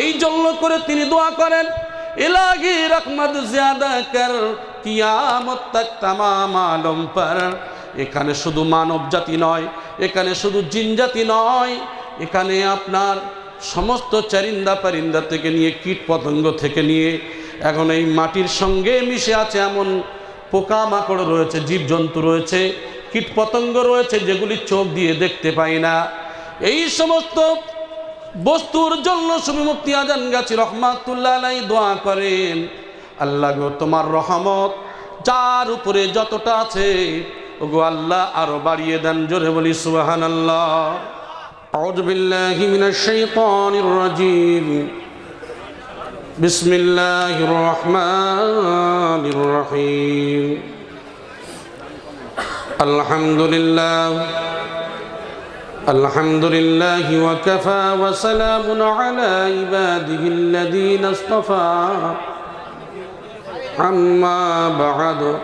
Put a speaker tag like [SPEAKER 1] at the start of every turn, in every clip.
[SPEAKER 1] এই জন্য করে তিনি দোয়া করেন, ইলাহি রহমত জিয়াদা এখানে শুধু মানব জাতি নয়, এখানে শুধু জিন জাতি নয়, এখানে আপনার সমস্ত চারিন্দা পারিন্দা থেকে নিয়ে কীট পতঙ্গ থেকে নিয়ে এখন এই মাটির সঙ্গে মিশে আছে এমন পোকামাকড় রয়েছে, জীবজন্তু রয়েছে, কীট পতঙ্গ রয়েছে যেগুলি চোখ দিয়ে দেখতে পাই না। এই সমস্ত বস্তুর জন্য সুবি মুক্তি আজান গাছি রহমাতুল্লাহ আলাই দোয়া করেন আল্লাহ গো তোমার রহমত যার উপরে যতটা আছে ওগো আল্লাহ আরো বাড়িয়ে দেন জোরে বলি সুবাহান আল্লাহ أعوذ بالله من الشيطان الرجيم بسم الله الرحمن الرحيم الحمد لله الحمد لله وكفى وسلام على عباده الذين اصطفى. عما بعد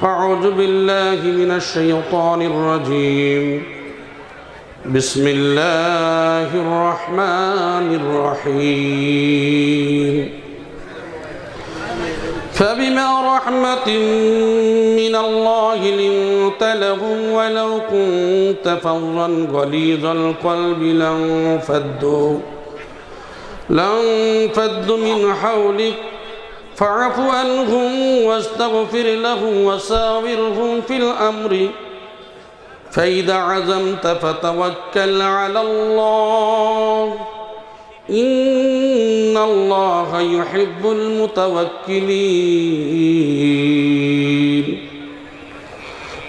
[SPEAKER 1] فأعوذ بالله من الشيطان الرجيم. بسم الله الرحمن الرحيم. فبما رحمة من الله لنت لهم ولو كنت فظا غليظ القلب لانفضوا لانفضوا من حولك فاعف عنهم واستغفر لهم وساورهم في الأمر فإذا عزمت فتوكل على الله الله يحب المتوكلين.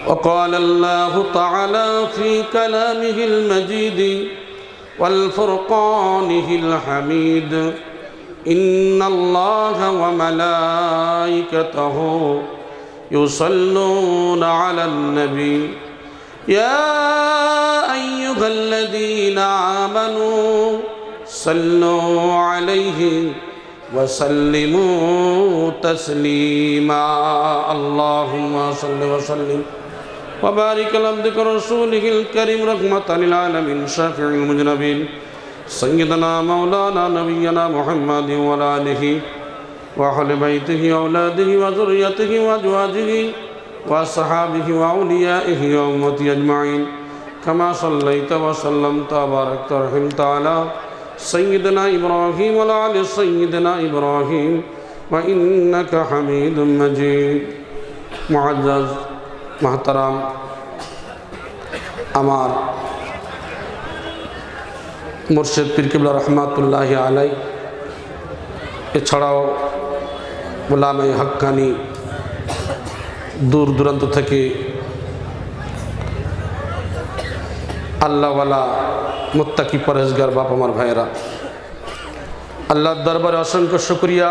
[SPEAKER 1] وقال الله تعالى في كلامه المجيد والفرقانه الحميد. إن الله وملائكته يصلون على النبي. يا أيها الذين آمنوا صلوا عليه وسلموا تسليما. اللهم صل وسلم. وبارك على عبدك رسوله الكريم رحمة للعالمين. شافع المجنبين سيدنا مولانا نبينا محمد وعلى آله وأهل بيته وأولاده وذريته وأزواجه وأصحابه وأوليائه وأمته أجمعين. كما صليت وسلمت وباركت ورحمت على سيدنا إبراهيم وعلى آل سيدنا إبراهيم وإنك حميد مجيد معزز محترم আমার মুর্শিদ পীরকিবুল্লা রহমাতুল্লাহ আলাই এছাড়াও গোলামে হাক্কানি দূর দূরান্ত থেকে আল্লাহওয়ালা মুত্তাকি পরেজগার বাপ আমার ভাইয়েরা। আল্লাহর দরবারে অসংখ্য শুক্রিয়া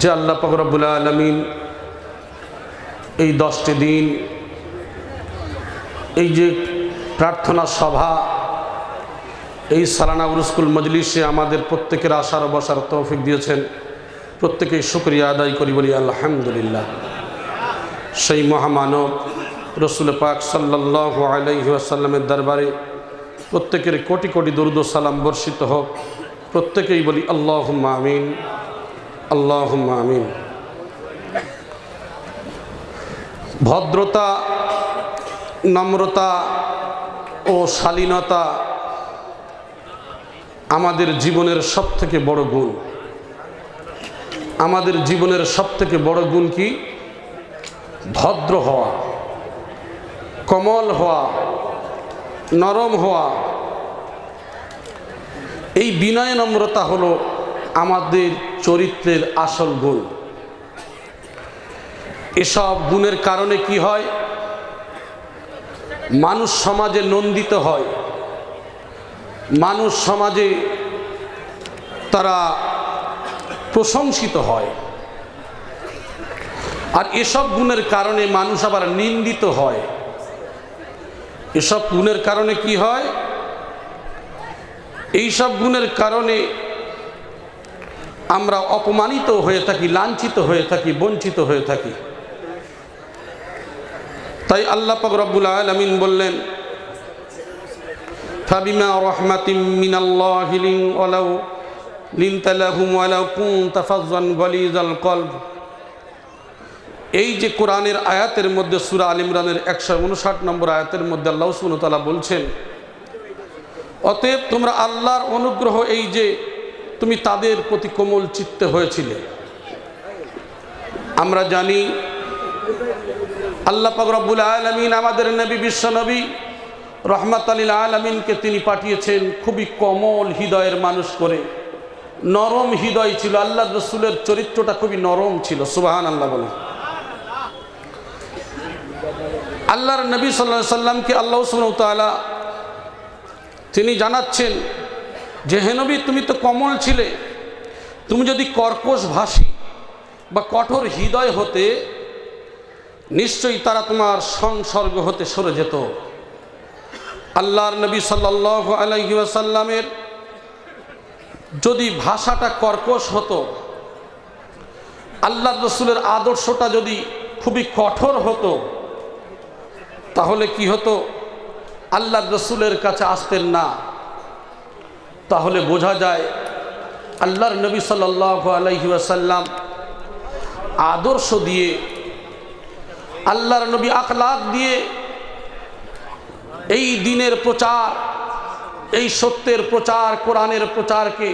[SPEAKER 1] যে আল্লাহ ফকরবুল আলমিন এই দশটি দিন, এই যে প্রার্থনা সভা, এই সালানা উরুস্কুল মজলিসে আমাদের প্রত্যেকের আশার বসার তৌফিক দিয়েছেন। প্রত্যেকেই শুক্রিয়া আদায় করি বলি, আলহামদুলিল্লাহ। সেই মহামানব রসুল পাক সাল্লাহ আলাইসাল্লামের দরবারে প্রত্যেকের কোটি কোটি দুরুদ সালাম বর্ষিত হোক। প্রত্যেকেই বলি আল্লাহ আমিন আল্লাহ আমিন। ভদ্রতা, নম্রতা ও শালীনতা আমাদের জীবনের সব থেকে বড় গুণ। আমাদের জীবনের সব থেকে বড় গুণ কি? ভদ্র হওয়া, কমল হওয়া নরম হওয়া। এই বিনয় নম্রতা হলো আমাদের চরিত্রের আসল গুণ। এসব গুণের কারণে কি হয়? মানুষ সমাজে নন্দিত হয়। মানুষ সমাজে তারা প্রশংসিত হয়। আর এসব গুণের কারণে মানুষ আবার নিন্দিত হয়। এসব গুণের কারণে কি হয়? এই সব গুণের কারণে আমরা অপমানিত হয়ে থাকি, লাঞ্ছিত হয়ে থাকি, বঞ্চিত হয়ে থাকি। তাই আল্লাহ পাক রব্বুল আলামিন বললেন, ফাবিমা রাহমাতিম মিনাল্লাহি লিন ওয়ালাউ লিনতালাহুম ওয়ালাউ কুনতা ফাজ্জান গালিজাল কলব। এই যে কোরআনের আয়াতের মধ্যে সুরা আল ইমরানের একশো উনষাট নম্বর আয়াতের মধ্যে আল্লাহ সুনতালা বলছেন, অতএব তোমরা আল্লাহর অনুগ্রহ এই যে তুমি তাদের প্রতি কোমল চিত্তে হয়েছিলে। আমরা জানি আল্লাহ পাক রব্বুল আলমিন আমাদের নবী বিশ্ব নবী রহমাত আলীল আলমিনকে তিনি পাঠিয়েছেন খুবই কমল হৃদয়ের মানুষ করে। নরম হৃদয় ছিল আল্লাহ রসুলের চরিত্রটা খুবই নরম ছিল সুবাহান আল্লাহ বলে আল্লাহর নবী সাল্লাহ সাল্লামকে আল্লাহ সুমতালা তিনি জানাচ্ছেন যে হেনবী তুমি তো কমল ছিলে। তুমি যদি কর্কশ ভাষী বা কঠোর হৃদয় হতে, নিশ্চয়ই তারা তোমার সংসর্গ হতে সরে যেত। আল্লাহর নবী সাল্লাহ আলাইহি আসাল্লামের যদি ভাষাটা কর্কশ হতো আল্লাহ রসুলের আদর্শটা যদি খুবই কঠোর হতো তাহলে কি হতো? আল্লাহ রসুলের কাছে আসতেন না। তাহলে বোঝা যায় আল্লাহর নবী সাল্লাহ আলাইহি আসাল্লাম আদর্শ দিয়ে, আল্লাহর নবী আখলাক দিয়ে এই দিনের প্রচার, এই সত্যের প্রচার, কোরআনের প্রচারকে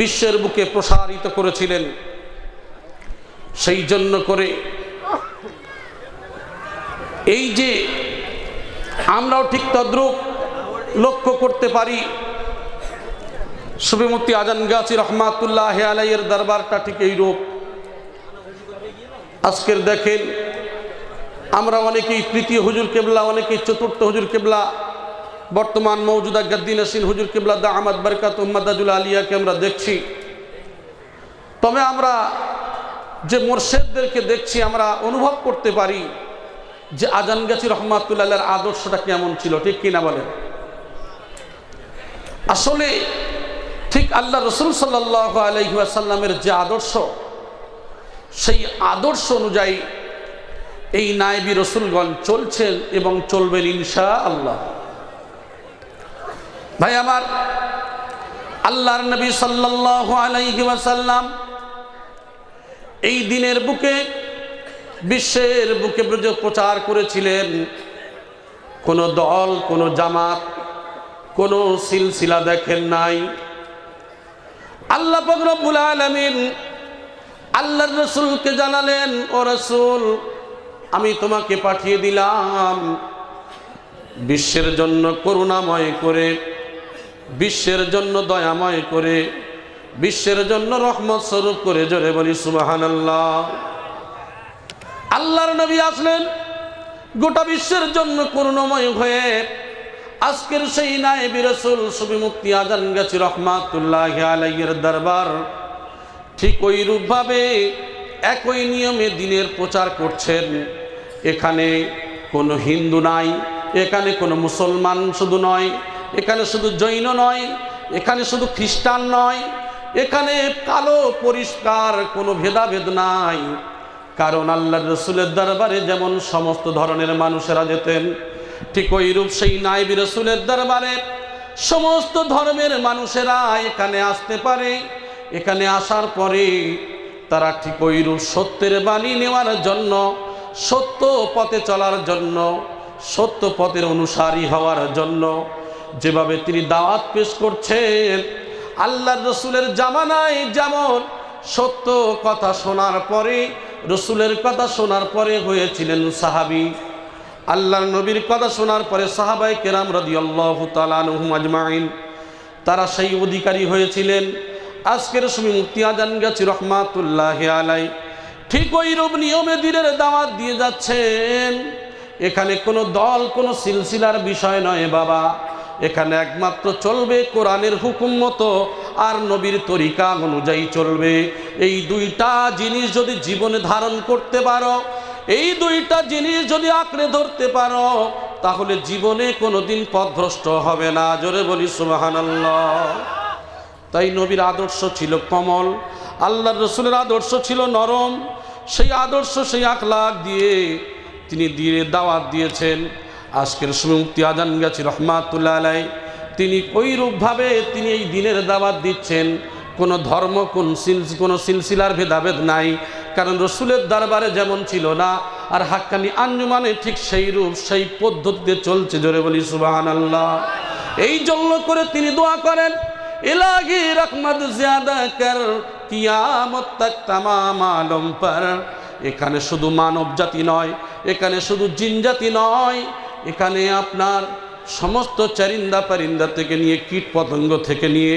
[SPEAKER 1] বিশ্বের বুকে প্রসারিত করেছিলেন। সেই জন্য করে এই যে আমরাও ঠিক তদ্রুপ লক্ষ্য করতে পারি শুভমূর্তি আজান গাছি রহমাতুল্লাহ আলাইয়ের দরবারটা ঠিক এই রূপ। আজকের দেখেন, আমরা অনেকেই তৃতীয় হুজুর কেবলা, অনেকেই চতুর্থ হুজুর কেবলা, বর্তমান মৌজুদা গদ্দিন আসিন হুজুর কেবলা, দা আহমদ বরকাত উম্মাদাজুল আলিয়াকে আমরা দেখছি। তবে আমরা যে মোর্শেদদেরকে দেখছি, আমরা অনুভব করতে পারি যে আজান গাছি রহমাতুল্লাহের আদর্শটা কেমন ছিল, ঠিক কিনা বলেন? আসলে ঠিক আল্লাহ রসুল সাল্লাহ আলহিহাসাল্লামের যে আদর্শ, সেই আদর্শ অনুযায়ী এই নায়বী রসুলগণ চলছেন এবং চলবেন ইনশা আল্লাহ ভাই, আমার আল্লাহর নবী সাল্লাহ আলাইহি এই দিনের বুকে বিশ্বের বুকে ব্রজ প্রচার করেছিলেন কোনো দল, কোনো জামাত, কোনো সিলসিলা দেখেন নাই। আল্লাহ ফকরবুল আলমিন আল্লাহর রসুলকে জানালেন, ও রসুল, আমি তোমাকে পাঠিয়ে দিলাম বিশ্বের জন্য করুণাময় করে, বিশ্বের জন্য দয়াময় করে, বিশ্বের জন্য রহমত স্বরূপ করে। জোরে বলি সুবাহান আল্লাহ আল্লাহর নবী আসলেন। গোটা বিশ্বের জন্য করুণাময় হয়ে আজকের সেই নায়েবি রসুল সুবি মুক্তি আজান গেছি রহমাতুল্লাহ আলাইয়ের দরবার। ঠিক ওই রূপভাবে একই নিয়মে দিনের প্রচার করছেন। এখানে কোনো হিন্দু নাই, এখানে কোনো মুসলমান শুধু নয়, এখানে শুধু জৈন নয়, এখানে শুধু খ্রিস্টান নয়, এখানে কালো পরিষ্কার কোনো ভেদাভেদ নাই। কারণ আল্লাহ রসুলের দরবারে যেমন সমস্ত ধরনের মানুষেরা যেতেন, ঠিক ওই রূপ সেই নাইবি রসুলের দরবারে সমস্ত ধর্মের মানুষেরা এখানে আসতে পারে। এখানে আসার পরে তারা ঠিক ওই রূপ সত্যের বাণী নেওয়ার জন্য, সত্য পথে চলার জন্য, সত্য পথের অনুসারী হওয়ার জন্য যেভাবে তিনি দাওয়াত পেশ করছেন আল্লাহ রসুলের জামানায় যেমন সত্য কথা শোনার পরে রসুলের কথা শোনার পরে হয়েছিলেন সাহাবি। আল্লাহ নবীর কথা শোনার পরে সাহাবাই কেরাম রদি আল্লাহ তালুম আজমাইন। তারা সেই অধিকারী হয়েছিলেন। আজকের সময় মুক্তি আজান গেছি রহমাতুল্লাহ আলাই ঠিক ওই রূপ নিয়মে দিনের দাওয়াত দিয়ে যাচ্ছেন। এখানে কোনো দল, কোনো সিলসিলার বিষয় নয় বাবা। এখানে একমাত্র চলবে কোরআনের হুকুম মতো। আর নবীর তরিকা অনুযায়ী চলবে। এই দুইটা জিনিস যদি জীবনে ধারণ করতে পারো, এই দুইটা জিনিস যদি আঁকড়ে ধরতে পারো, তাহলে জীবনে কোনোদিন পথভ্রষ্ট হবে না। জোরে বলি, সুবাহানাল্লাহ। তাই নবীর আদর্শ ছিল কমল আল্লাহ রসুলের আদর্শ ছিল নরম। সেই আদর্শ, সেই আখলাক দিয়ে তিনি দিয়ে দাওয়াত দিয়েছেন। আজকের সময় মুক্তি আজান গেছে, রহমাতুল্লাহ আলাই তিনি ওইরূপভাবে তিনি এই দিনের দাওয়াত দিচ্ছেন। কোনো ধর্ম, কোন কোনো সিলসিলার ভেদাভেদ নাই। কারণ রসুলের দরবারে যেমন ছিল না, আর হাক্কানি আঞ্জুমানে ঠিক সেই রূপ, সেই পদ্ধতিতে চলছে জোরে বলি সুবাহান আল্লাহ এই জন্য করে তিনি দোয়া করেন, ইলাহি রহমত জিয়াদা এখানে শুধু মানব জাতি নয়, এখানে শুধু জিন জাতি নয়, এখানে আপনার সমস্ত চারিন্দা পারিন্দা থেকে নিয়ে কীট পতঙ্গ থেকে নিয়ে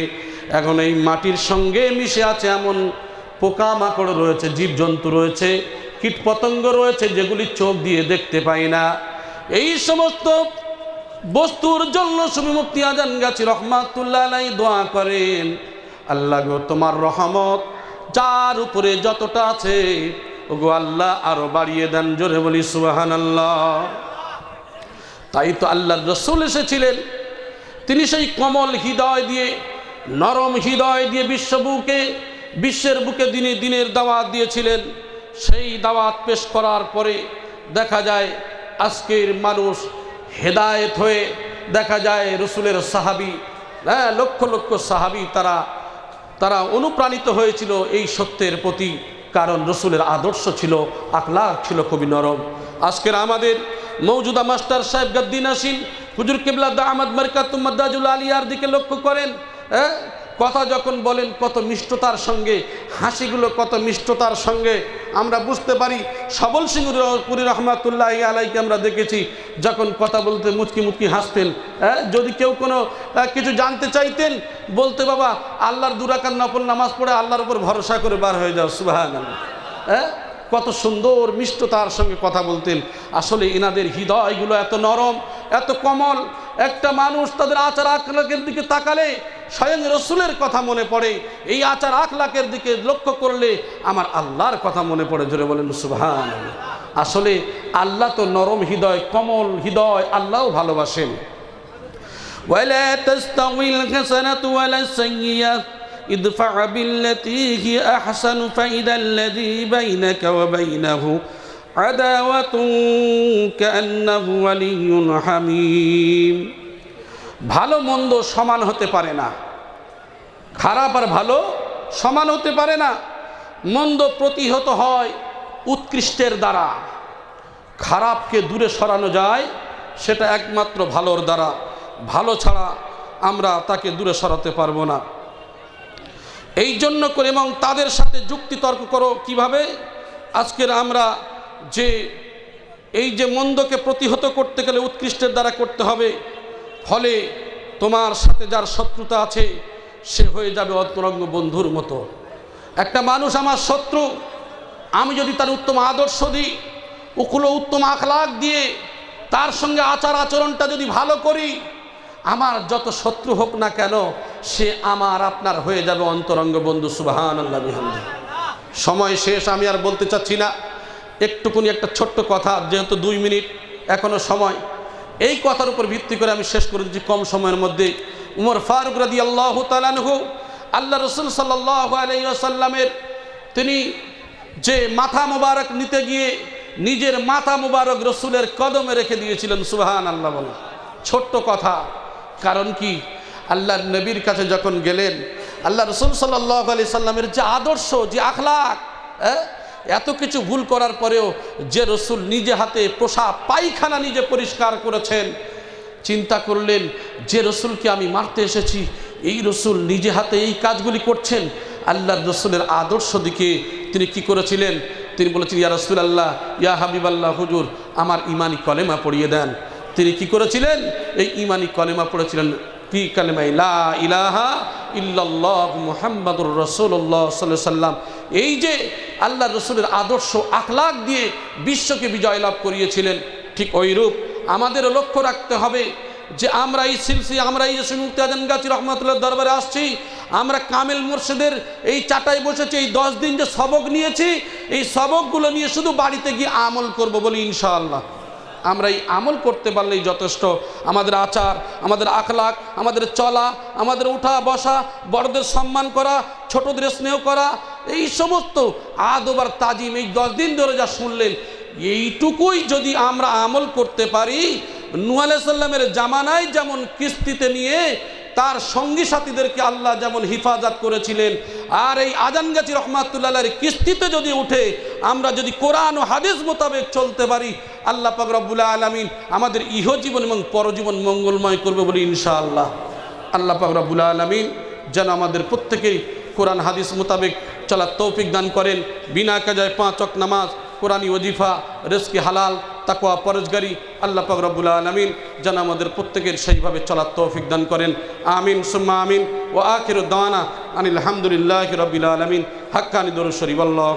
[SPEAKER 1] এখন এই মাটির সঙ্গে মিশে আছে এমন পোকামাকড় রয়েছে, জীবজন্তু রয়েছে, কীট পতঙ্গ রয়েছে যেগুলি চোখ দিয়ে দেখতে পাই না। এই সমস্ত বস্তুর জন্য সুবিমুক্তি আজান গাছি রহমাতুল্লাহ দোয়া করেন, আল্লাহ গো তোমার রহমত যার উপরে যতটা আছে, ওগো আল্লাহ আরও বাড়িয়ে দেন জোরে বলি সুবাহান আল্লাহ তাই তো আল্লাহ রসুল এসেছিলেন। তিনি সেই কমল হৃদয় দিয়ে, নরম হৃদয় দিয়ে বিশ্ববুকে, বিশ্বের বুকে দিনে দিনের দাওয়াত দিয়েছিলেন। সেই দাওয়াত পেশ করার পরে দেখা যায়, আজকের মানুষ হেদায়েত হয়ে দেখা যায় রসুলের সাহাবি হ্যাঁ লক্ষ লক্ষ সাহাবি তারা তারা অনুপ্রাণিত হয়েছিল এই সত্যের প্রতি। কারণ রসুলের আদর্শ ছিল আকলাক ছিল খুবই নরম। আজকের আমাদের মৌজুদা মাস্টার সাহেব গদ্দিন আসিন। হুজুর কেবলা দা আহমদ মার্কাতুম্মাদাজুল আলিয়ার দিকে লক্ষ্য করেন হ্যাঁ? কথা যখন বলেন, কত মিষ্টতার সঙ্গে, হাসিগুলো কত মিষ্টতার সঙ্গে, আমরা বুঝতে পারি, সবল সিং পুরী রহমাতুল্লাহ আলাইকে আমরা দেখেছি, যখন কথা বলতে মুচকি মুচকি হাসতেন হ্যাঁ? যদি কেউ কোনো কিছু জানতে চাইতেন, বলতে, বাবা, আল্লাহর দুরাকার নফল নামাজ পড়ে আল্লাহর উপর ভরসা করে বার হয়ে যাও সুবাহ হ্যাঁ? কত সুন্দর মিষ্টতার সঙ্গে কথা বলতেন আসলে এনাদের হৃদয়গুলো এত নরম এত কমল একটা মানুষ তাদের আচার আখলাকের দিকে তাকালে স্বয়ং রসুলের কথা মনে পড়ে এই আচার আখলাকের দিকে লক্ষ্য করলে আমার আল্লাহর কথা মনে পড়ে জোরে বলেন সুবহান আসলে আল্লাহ তো নরম হৃদয় কমল হৃদয় আল্লাহও ভালোবাসেন ولا تستوي الحسنة ولا السيئة ادفع بالتي هي أحسن فإذا الذي بينك وبينه عداوة كأنه ولي حميم ভালো মন্দ সমান হতে পারে না খারাপ আর ভালো সমান হতে পারে না মন্দ প্রতিহত হয় উৎকৃষ্টের দ্বারা খারাপকে দূরে সরানো যায় সেটা একমাত্র ভালোর দ্বারা ভালো ছাড়া আমরা তাকে দূরে সরাতে পারবো না এই জন্য করে এবং তাদের সাথে যুক্তি তর্ক করো কীভাবে? আজকের আমরা যে এই যে মন্দকে প্রতিহত করতে গেলে উৎকৃষ্টের দ্বারা করতে হবে, ফলে তোমার সাথে যার শত্রুতা আছে, সে হয়ে যাবে অন্তরঙ্গ বন্ধুর মতো। একটা মানুষ আমার শত্রু, আমি যদি তার উত্তম আদর্শ দিই উকুলো উত্তম আখলাক দিয়ে তার সঙ্গে আচার আচরণটা যদি ভালো করি, আমার যত শত্রু হোক না কেন সে আমার আপনার হয়ে যাবে অন্তরঙ্গ বন্ধু সুবাহান আল্লাহ বিহামদি। সময় শেষ, আমি আর বলতে চাচ্ছি না। একটুকুনি একটা ছোট্ট কথা, যেহেতু দুই মিনিট, এখনও সময়। এই কথার উপর ভিত্তি করে আমি শেষ করে দিচ্ছি কম সময়ের মধ্যে উমর ফারুক রাদি আল্লাহ তালানহু আল্লাহ রসুল সাল্লাহ আলাইসাল্লামের তিনি যে মাথা মোবারক নিতে গিয়ে নিজের মাথা মোবারক রসুলের কদমে রেখে দিয়েছিলেন সুবাহান আল্লাহ বলে। ছোট্ট কথা, কারণ কি? আল্লাহর নবীর কাছে যখন গেলেন, আল্লাহ রসুল সাল্লাহ আলি সাল্লামের যে আদর্শ, যে আখলাক হ্যাঁ এত কিছু ভুল করার পরেও যে রসুল নিজে হাতে পোষা পায়খানা নিজে পরিষ্কার করেছেন, চিন্তা করলেন, যে রসুলকে আমি মারতে এসেছি, এই রসুল নিজে হাতে এই কাজগুলি করছেন, আল্লাহর রসুলের আদর্শ দিকে তিনি কি করেছিলেন? তিনি বলেছেন, ইয়া রসুল আল্লাহ ইয়া হাবিব আল্লাহ হুজুর, আমার ইমানি কলেমা পড়িয়ে দেন। তিনি কি করেছিলেন? এই ইমানি কলেমা পড়েছিলেন কি কালেমা ইলাহা ইল্লাল্লাহ মুহাম্মাদুর রসুল্লাহ সাল্লাম এই যে আল্লাহ রসুলের আদর্শ আখলাক দিয়ে বিশ্বকে বিজয় লাভ করিয়েছিলেন, ঠিক ওইরূপ আমাদেরও লক্ষ্য রাখতে হবে যে আমরা এই সিলসি আমরা এই সুমুক্তি আজান গাছি রহমতুল্লাহ দরবারে আসছি, আমরা কামেল মুর্শিদের এই চাটাই বসেছি, এই দশ দিন যে সবক নিয়েছি, এই সবকগুলো নিয়ে শুধু বাড়িতে গিয়ে আমল করব বলি ইনশাআল্লাহ। আমরা এই আমল করতে পারলেই যথেষ্ট। আমাদের আচার, আমাদের আখলাক আমাদের চলা, আমাদের উঠা, বসা, বড়দের সম্মান করা, ছোটদের স্নেহ করা, এই সমস্ত আদবার তাজিম এই দশ দিন ধরে যা শুনলেন, এইটুকুই যদি আমরা আমল করতে পারি নুয়ালে সাল্লামের জামানায় যেমন কিস্তিতে নিয়ে তার সঙ্গী সাথীদেরকে আল্লাহ যেমন হিফাজত করেছিলেন, আর এই আজানগাছি রহমাতুল্লাহের কিস্তিতে যদি উঠে, আমরা যদি কোরআন ও হাদিস মোতাবেক চলতে পারি, আল্লাহ পাক রব্বুল আলমিন আমাদের ইহজীবন এবং পরজীবন মঙ্গলময় করবে বলি ইনশাআল্লাহ। আল্লাহ পাক রব্বুল আলমিন যেন আমাদের প্রত্যেকেই কোরআন হাদিস মোতাবেক চলার তৌফিক দান করেন। বিনা কাজায় পাঁচ অক নামাজ কোরআনী ওজিফা, রেজকি হালাল তাকোয়া পরজগারি আল্লাহ পাক রব্বুল আলমিন যেন আমাদের প্রত্যেকের সেইভাবে চলার তৌফিক দান করেন। আমিন, সুম্মা আমিন। ও আখির দাওয়ানা আনিল হামদুলিল্লাহ রবিল আলমিন। হাক্কানি দরুদ শরীফ। আল্লাহ